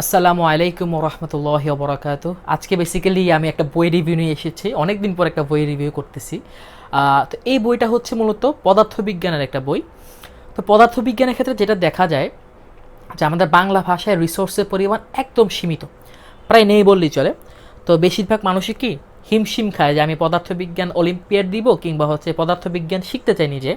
আসসালামু আলাইকুম রহমতুল্লাহ বরাকাত আজকে বেসিক্যালি আমি একটা বই রিভিউ নিয়ে এসেছি। অনেক দিন পর একটা বই রিভিউ করতেছি। তো এই বইটা হচ্ছে মূলত পদার্থবিজ্ঞানের একটা বই। তো পদার্থবিজ্ঞানের ক্ষেত্রে যেটা দেখা যায় যে আমাদের বাংলা ভাষায় রিসোর্সের পরিমাণ একদম সীমিত। প্রায় নেই বললেই চলে। তো বেশিরভাগ মানুষই কি হিমশিম খায় যে আমি পদার্থবিজ্ঞান অলিম্পিয়াড দিব কিংবা হচ্ছে পদার্থবিজ্ঞান শিখতে চাই নিজে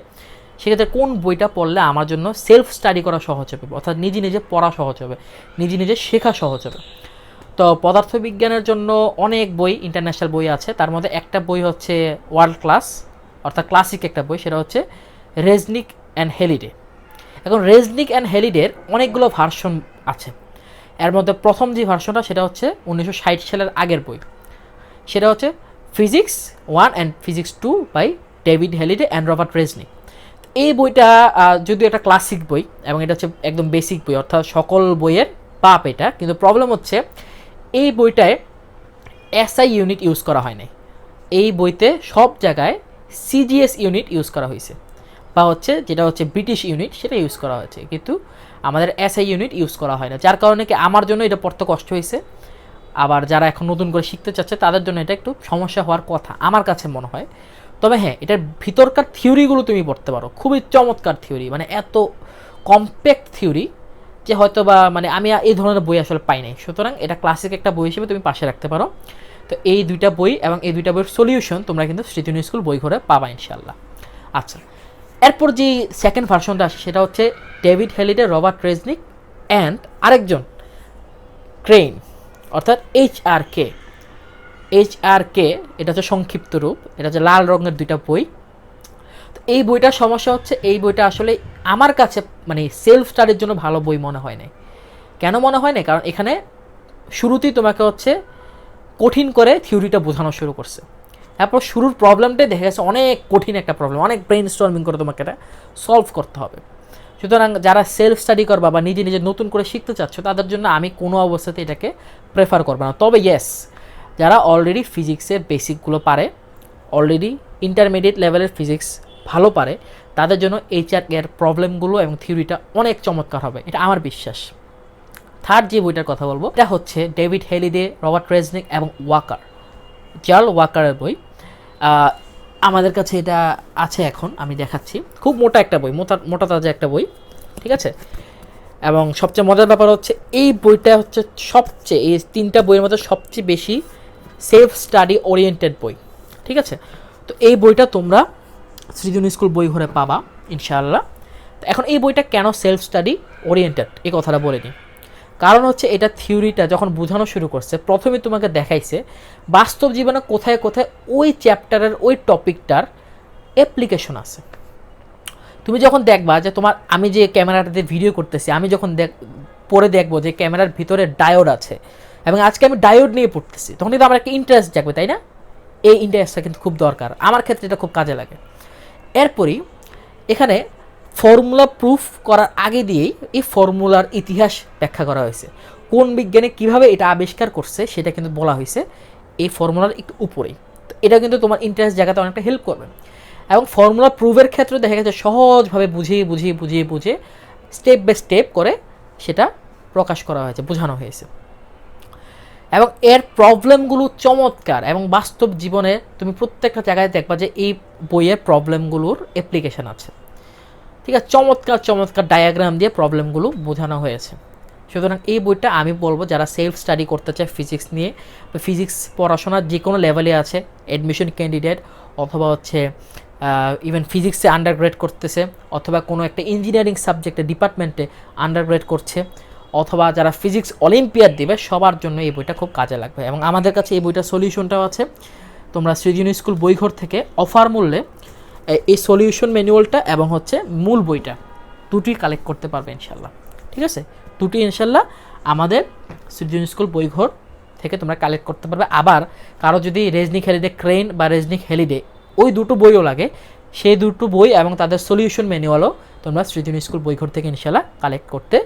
সেক্ষেত্রে কোন বইটা পড়লে আমার জন্য সেলফ স্টাডি করা সহজ হবে? অর্থাৎ নিজে নিজে পড়া সহজ হবে। নিজে নিজে শেখা সহজ হবে। তো পদার্থবিজ্ঞানের জন্য অনেক বই ইন্টারন্যাশনাল বই আছে। তার মধ্যে একটা বই হচ্ছে ওয়ার্ল্ড ক্লাস অর্থাৎ ক্লাসিক একটা বই, সেটা হচ্ছে রেজনিক অ্যান্ড হেলিডে এখন রেজনিক অ্যান্ড হেলিডের অনেকগুলো ভার্সন আছে। এর মধ্যে প্রথম যে ভার্সনটা সেটা হচ্ছে উনিশশো ষাট সালের আগের বই। সেটা হচ্ছে physics one and physics two by David Halliday and Robert Resnick এই বইটা যদিও একটা ক্লাসিক বই, এবং এটা হচ্ছে একদম বেসিক বই, অর্থাৎ সকল বইয়ের পাপ এটা, কিন্তু প্রবলেম হচ্ছে এই বইটায় এসআই ইউনিট ইউজ করা হয় নাই। এই বইতে সব জায়গায় সিজিএস ইউনিট ইউজ করা হয়েছে। বা হচ্ছে যেটা হচ্ছে ব্রিটিশ ইউনিট সেটা ইউজ করা হয়েছে। কিন্তু আমাদের এসআই ইউনিট ইউজ করা হয় না। যার কারণে কি আমার জন্য এটা পড়তে কষ্ট হয়েছে। আবার যারা এখন নতুন করে শিখতে চাচ্ছে, তাদের জন্য এটা একটু সমস্যা হওয়ার কথা। আমার কাছে মনে হয় তবে হ্যাঁ এটার ভিতরকার থিওরিগুলো তুমি পড়তে পারো। খুবই চমৎকার থিওরি মানে এত কম্প্যাক্ট থিওরি যে হয়তো বা মানে আমি এই ধরনের বই আসলে পাই নাই। সুতরাং এটা ক্লাসিক একটা বই হিসেবে তুমি পাশে রাখতে পারো। তো এই দুইটা বই এবং এই দুইটা বইয়ের সলিউশন তোমরা কিন্তু সৃজনী স্কুল বই ঘরে পাবা ইনশাল্লাহ আচ্ছা এরপর যে সেকেন্ড ভার্সনটা আসে, সেটা হচ্ছে David Halliday Robert Resnick and আরেকজন, ক্রেইন, অর্থাৎ H R K H R K এটা হচ্ছে সংক্ষিপ্ত রূপ, এটা হচ্ছে লাল রঙের দুইটা বই। তো এই বইটার সমস্যা হচ্ছে, এই বইটা আসলে আমার কাছে মানে সেলফ স্টাডির জন্য ভালো বই মনে হয় নাই। কেন মনে হয় না কারণ এখানে শুরুতেই তোমাকে হচ্ছে কঠিন করে থিওরিটা বোঝানো শুরু করছে। তারপর শুরুর প্রবলেমটাই দেখা গেছে অনেক কঠিন একটা প্রবলেম অনেক ব্রেন স্টর্মিং করে তোমাকে এটা সলভ করতে হবে। সুতরাং যারা সেলফ স্টাডি করবা বা নিজে নিজে নতুন করে শিখতে চাচ্ছ, তাদের জন্য আমি কোনো অবস্থাতে এটাকে প্রেফার করব না। তবে ইয়েস যারা অলরেডি ফিজিক্সের বেসিকগুলো পারে অলরেডি ইন্টারমিডিয়েট লেভেলের ফিজিক্স ভালো পারে, তাদের জন্য এইচআর এর প্রবলেমগুলো এবং থিওরিটা অনেক চমৎকার হবে। এটা আমার বিশ্বাস। থার্ড যে বইটার কথা বলব, এটা হচ্ছে ডেভিড হেলিডে রবার্ট রেজনিক এবং ওয়াকার জার্ল ওয়াকারের বই। আমাদের কাছে এটা আছে এখন, আমি দেখাচ্ছি। খুব মোটা একটা বই, মোটা মোটা তাজা একটা বই, ঠিক আছে? এবং সবচেয়ে মজার ব্যাপার হচ্ছে, এই বইটা হচ্ছে সবচেয়ে, এই তিনটা বইয়ের মধ্যে সবচেয়ে বেশি সেলফ স্টাডি ওরিয়েন্টেড বই, ঠিক আছে? তো এই বইটা তোমরা সৃজন স্কুল বই ঘরে পাবা, ইনশাআল্লাহ। তো এখন এই বইটা কেন সেলফ স্টাডি ওরিয়েন্টেড? এই কথাটা বলে নিই কারণ হচ্ছে এটা থিওরিটা যখন বোঝানো শুরু করছে, প্রথমে তোমাকে দেখাইছে, বাস্তব জীবনে কোথায় কোথায় ওই চ্যাপ্টারের ওই টপিকটার অ্যাপ্লিকেশন আছে। তুমি যখন দেখবা যে তোমার, আমি যে ক্যামেরাটাতে ভিডিও করতেছি, আমি যখন দেখ, পরে দেখব যে ক্যামেরার ভিতরে ডায়োড আছে এবং আজকে আমি ডায়োড নিয়ে পড়তেছি। তখন কিন্তু আমার একটা ইন্টারেস্ট জাগবে, তাই না? এই ইন্টারেস্টটা কিন্তু খুব দরকার। আমার ক্ষেত্রে এটা খুব কাজে লাগে। এরপরই এখানে ফর্মুলা প্রুফ করার আগে দিয়েই এই ফর্মুলার ইতিহাস ব্যাখ্যা করা হয়েছে। কোন বিজ্ঞানী কীভাবে এটা আবিষ্কার করছে সেটা কিন্তু বলা হয়েছে এই ফর্মুলার একটু উপরেই। এটা কিন্তু তোমার ইন্টারেস্ট জায়গাতে অনেকটা হেল্প করবে। এবং ফর্মুলা প্রুফের ক্ষেত্রে দেখা গেছে সহজভাবে বুঝিয়ে বুঝিয়ে বুঝিয়ে বুঝিয়ে স্টেপ বাই স্টেপ করে সেটা প্রকাশ করা হয়েছে, বোঝানো হয়েছে। এবং এর প্রবলেমগুলো চমৎকার এবং বাস্তব জীবনে তুমি প্রত্যেকটা জায়গায় দেখবা যে এই বইয়ের প্রবলেমগুলোর অ্যাপ্লিকেশন আছে। ঠিক আছে, চমৎকার চমৎকার ডায়াগ্রাম দিয়ে প্রবলেমগুলো বোঝানো হয়েছে। সুতরাং এই বইটা আমি বলব যারা সেলফ স্টাডি করতে চায় ফিজিক্স নিয়ে ফিজিক্স পড়াশোনার যে কোনো লেভেলে আছে অ্যাডমিশন ক্যান্ডিডেট অথবা হচ্ছে ইভেন ফিজিক্সে আন্ডারগ্রেড করতেছে, অথবা কোনো একটা ইঞ্জিনিয়ারিং সাবজেক্টে ডিপার্টমেন্টে আন্ডারগ্রেড করছে অথবা যারা ফিজিক্স অলিম্পিয়াড দেবে, সবার জন্য এই বইটা খুব কাজে লাগবে। এবং আমাদের কাছে এই বইটার সলিউশনটাও আছে। তোমরা সৃজন স্কুল বইঘর থেকে অফার মূল্যে এই সলিউশন ম্যানুয়ালটা এবং হচ্ছে মূল বইটা দুটি কালেক্ট করতে পারবে ইনশাল্লাহ ঠিক আছে? দুটি ইনশাল্লাহ আমাদের সৃজন স্কুল বইঘর থেকে তোমরা কালেক্ট করতে পারবে। আবার কারও যদি রেজনিক হেলিডে ক্রেন বা রেজনিক হেলিডে ওই দুটো বইও লাগে, সেই দুটো বই এবং তাদের সলিউশন ম্যানুয়ালও তোমরা সৃজন স্কুল বইঘর থেকে ইনশাল্লাহ কালেক্ট করতে